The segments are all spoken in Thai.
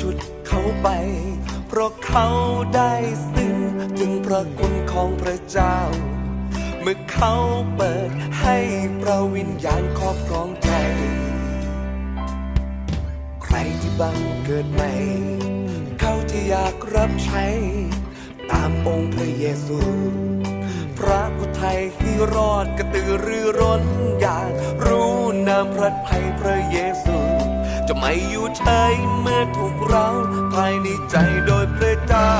ฉุดเขาไป เพราะเขาได้ซึ่งถึงพระคุณของพระเจ้า เมื่อเขาเปิดให้พระวิญญาณครอบครองใจ ใครที่บังเกิดใหม่เขาจะอยากรับใช้ ตามองค์พระเยซูพระผู้ไทยที่รอดกระตือรือร้นอยางรู้นามพระทัยพระเยซู ไม่อยู่เฉยเมื่อถูกเราภายในใจโดยพระเจ้า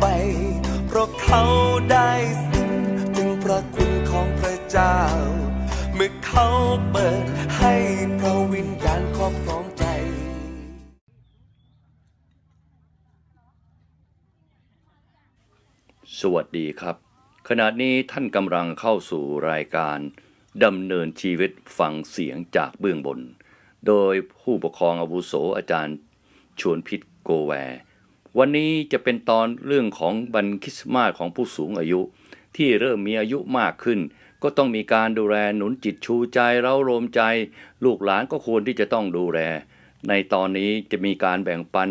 ไป เพราะเขาได้สิ่งถึงพระคุณของพระเจ้า เมื่อเขาเปิดให้พระวิญญาณครอบครองใจ สวัสดีครับ ขณะนี้ท่านกำลังเข้าสู่รายการดำเนินชีวิตฟังเสียงจากเบื้องบน โดยผู้ปกครองอาวุโสอาจารย์ชวนพิษโกแวร์ วันนี้จะเป็นตอนเรื่องของบันคริสต์มาสของผู้สูงอายุ ที่เริ่มมีอายุมากขึ้น ก็ต้องมีการดูแลหนุนจิตชูใจเร้ารมใจ ลูกหลานก็ควรที่จะต้องดูแล ในตอนนี้จะมีการแบ่งปัน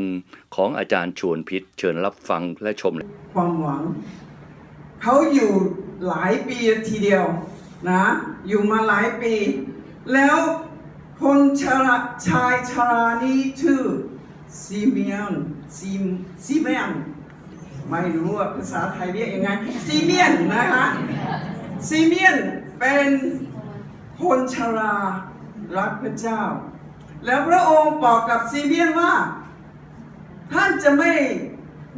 ของอาจารย์ชวนพิษเชิญรับฟังและชมความหวัง เขาอยู่หลายปีทีเดียวนะ อยู่มาหลายปี แล้วคนชราชายชรานี้ชื่อ ซีเมียนซีซีเมียนไม่รู้ว่าภาษาไทยเรียกยังไงซีเมียนนะคะซีเมียนเป็นคนชรารักพระเจ้า แล้วพระองค์บอกกับซีเมียนว่า ท่านจะไม่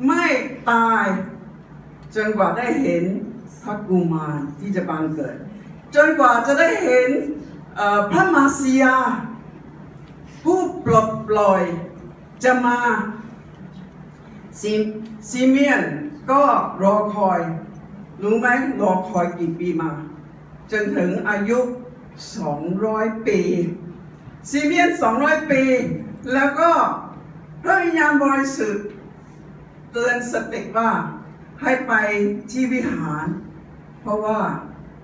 ไม่ตายจนกว่าได้เห็นพระกุมารที่จะบังเกิด จนกว่าจะได้เห็นพระมาเซียผู้ปลดปล่อย จะมาซีซีเมียนก็รอคอย รู้ไหมรอคอยกี่ปีมา จนถึงอายุ 200 ปี ซีเมียน 200 ปี แล้วก็พระวิญญาณบริสุทธิ์เตือนสติว่าให้ไปที่วิหาร เพราะว่า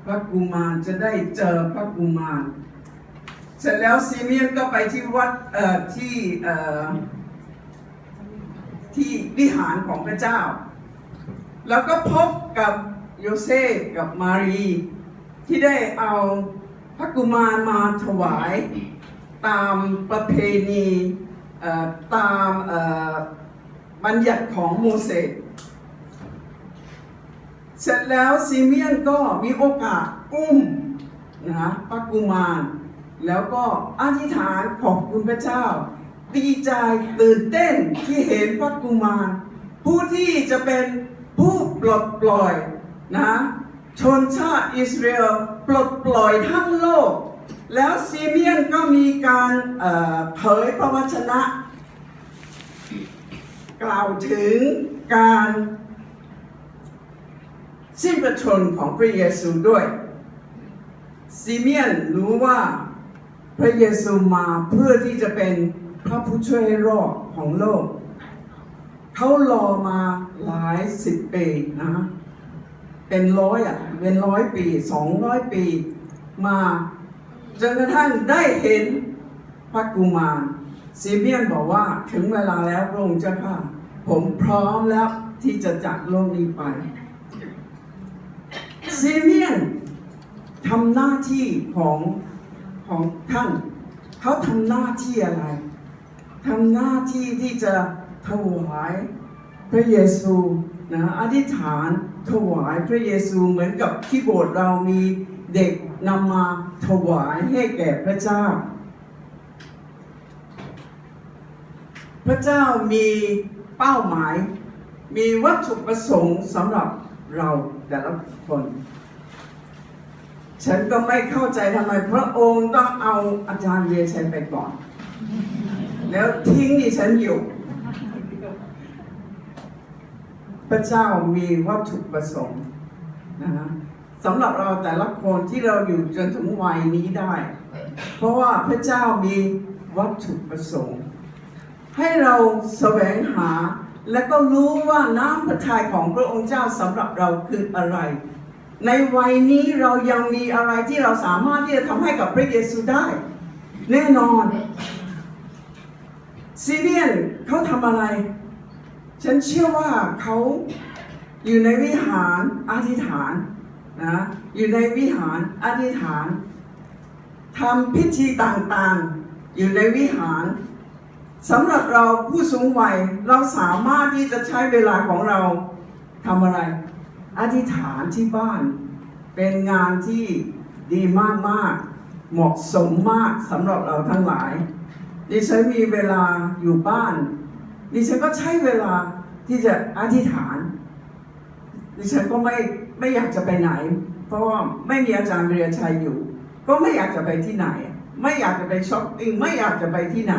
พระกุมารจะได้เจอพระกุมาร เสร็จแล้วซีเมียนก็ไปที่วัดที่ ที่วิหารของพระเจ้า แล้วก็พบกับโยเซฟกับมารี ที่ได้เอาพระกุมารมาถวายตามประเพณีตามบัญญัติของโมเสสเสร็จแล้วซีเมียนก็มีโอกาสอุ้มนะพระกุมาร แล้วก็อธิษฐานขอบคุณพระเจ้า ดีใจตื่นเต้นที่เห็นพระกุมาร ผู้ที่จะเป็นผู้ปลดปล่อยนะชนชาติอิสราเอลปลดปล่อยทั้งโลก แล้วซีเมียนก็มีการเผยพระวจนะ กล่าวถึงการสิ้นประชนของพระเยซูด้วย ซีเมียนรู้ว่าพระเยซูมาเพื่อที่จะเป็น พระผู้ช่วยรอดของโลก เขารอมาหลายสิบปีนะเป็นร้อยอะเป็นร้อยปีสองร้อยปี มาจนกระทั่งได้เห็นพระกุมารซีเมียนบอกว่าถึงเวลาแล้วพระองค์เจ้าข้าผมพร้อมแล้วที่จะจากโลกนี้ไปซีเมียนทำหน้าที่ของของท่าน เขาทำหน้าที่อะไร ทำหน้าที่ที่จะถวายพระเยซูนะอธิษฐานถวายพระเยซูเหมือนกับที่โบสถ์เรามีเด็กนำมาถวายให้แก่พระเจ้า พระเจ้ามีเป้าหมาย มีวัตถุประสงค์สำหรับเราแต่ละคน ฉันก็ไม่เข้าใจทำไมพระองค์ต้องเอาอาจารย์เวียชัยไปก่อน แล้วทิ้งดิฉันอยู่ พระเจ้ามีวัตถุประสงค์นะฮะสำหรับเราแต่ละคนที่เราอยู่จนถึงวัยนี้ได้ เพราะว่าพระเจ้ามีวัตถุประสงค์ ให้เราแสวงหาและก็รู้ว่าน้ำพระทัยของพระองค์เจ้าสำหรับเราคืออะไร ในวัยนี้เรายังมีอะไรที่เราสามารถที่จะทำให้กับพระเยซูได้ แน่นอน ซีเรียนเขาทำอะไร ฉันเชื่อว่าเขาอยู่ในวิหารอธิษฐานนะอยู่ในวิหารอธิษฐานทำพิธีต่างๆ อยู่ในวิหารสำหรับเราผู้สูงวัยเราสามารถที่จะใช้เวลาของเราทำอะไร อธิษฐานที่บ้าน เป็นงานที่ดีมากๆ เหมาะสมมากสำหรับเราทั้งหลาย ดิฉันมีเวลาอยู่บ้าน ดิฉันก็ใช้เวลาที่จะอธิษฐาน ดิฉันก็ไม่ไม่อยากจะไปไหน เพราะว่าไม่มีอาจารย์เรียชัยอยู่ ก็ไม่อยากจะไปที่ไหน ไม่อยากจะไปช้อปปิ้งไม่อยากจะไปที่ไหน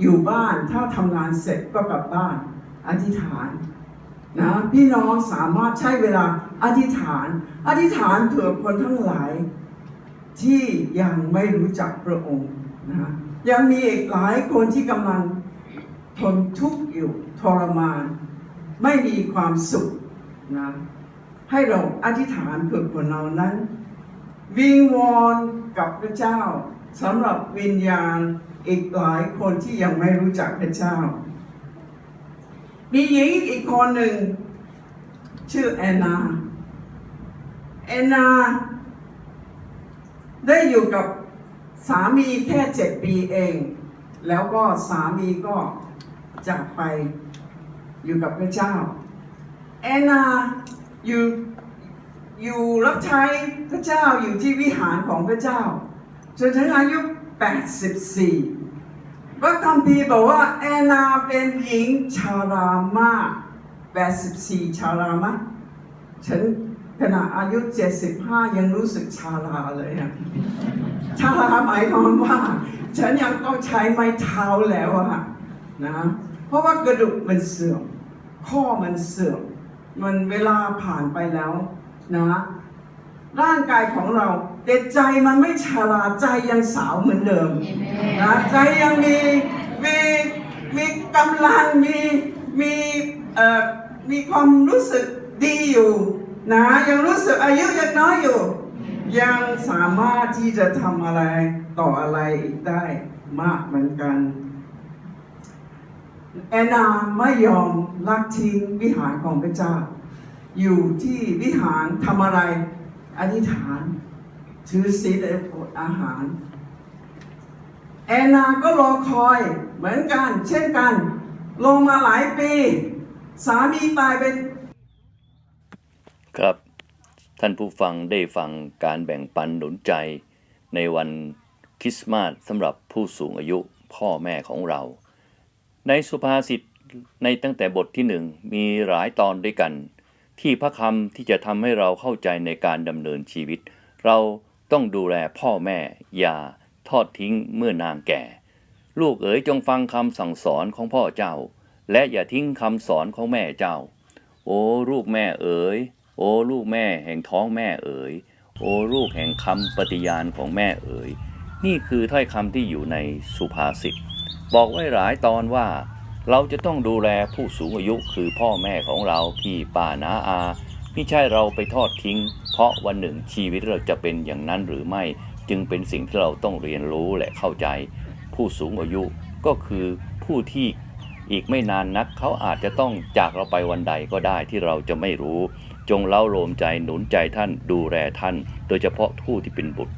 อยู่บ้านถ้าทำงานเสร็จก็กลับบ้าน อธิษฐานนะพี่น้องสามารถใช้เวลาอธิษฐาน อธิษฐานเผื่อคนทั้งหลาย ที่ยังไม่รู้จักพระองค์นะ ยังมีอีกหลายคนที่กำลังทนทุกข์อยู่ทรมาน ไม่มีความสุขนะให้เราอธิษฐานเพื่อคนเรานั้น วิงวอนกับพระเจ้าสำหรับวิญญาณอีกหลายคนที่ยังไม่รู้จักพระเจ้า มีหญิงอีกคนหนึ่ง ชื่อแอนนาแอนนา ได้อยู่กับ สามีแค่เจ็ดปีเอง แล้วก็สามีก็จากไปอยู่กับพระเจ้าแอนนาอยู่อยู่รับใช้พระเจ้าอยู่ที่วิหารของพระเจ้าจนถึงอายุ 84ก็คำพีร์บอกว่าแอนนาเป็นหญิงชารามาก84 ชารามะฉัน ขณะอายุ 75 ยังรู้สึกชาราเลยอะชาราหมายความว่า ฉันยังต้องใช้ไม้เท้าแล้วอะนะเพราะว่ากระดูกมันเสื่อม ข้อมันเสื่อม มันเวลาผ่านไปแล้วนะร่างกายของเราแต่ใจมันไม่ชาราใจยังสาวเหมือนเดิมนะใจยังมีมีมีกำลังมีมีเอ่อมีความรู้สึกดีอยู่ นะยังรู้สึกอายุยังน้อยอยู่ ยังสามารถที่จะทำอะไรต่ออะไรอีกได้มากเหมือนกัน แอนนาไม่ยอมลักทิ้งวิหารของพระเจ้า อยู่ที่วิหารทำอะไรอธิษฐานถือศีลและอดอาหาร แอนนาก็รอคอยเหมือนกัน เช่นกัน ลงมาหลายปี สามีตายเป็น ครับ ท่านผู้ฟังได้ฟังการแบ่งปันหนุนใจ ในวันคริสต์มาสสำหรับผู้สูงอายุพ่อแม่ของเรา ในสุภาษิตในตั้งแต่บทที่หนึ่งมีหลายตอนด้วยกัน ที่พระคำที่จะทำให้เราเข้าใจในการดำเนินชีวิต เราต้องดูแลพ่อแม่ อย่าทอดทิ้งเมื่อนางแก่ ลูกเอ๋ยจงฟังคำสั่งสอนของพ่อเจ้า และอย่าทิ้งคำสอนของแม่เจ้า โอ้ลูกแม่เอ๋ย โอ้ลูกแม่แห่งท้องแม่เอ๋ย โอ้ลูกแห่งคำปฏิญาณของแม่เอ๋ย นี่คือถ้อยคำที่อยู่ในสุภาษิต บอกไว้หลายตอนว่า เราจะต้องดูแลผู้สูงอายุคือพ่อแม่ของเราพี่ป้าน้าอาไม่ใช่เราไปทอดทิ้ง เพราะวันหนึ่งชีวิตเราจะเป็นอย่างนั้นหรือไม่ จึงเป็นสิ่งที่เราต้องเรียนรู้และเข้าใจ ผู้สูงอายุก็คือผู้ที่อีกไม่นานนักเขาอาจจะต้องจากเราไปวันใดก็ได้ที่เราจะไม่รู้ จงเล่าโลมใจหนุนใจท่านดูแลท่าน โดยเฉพาะผู้ที่เป็นบุตร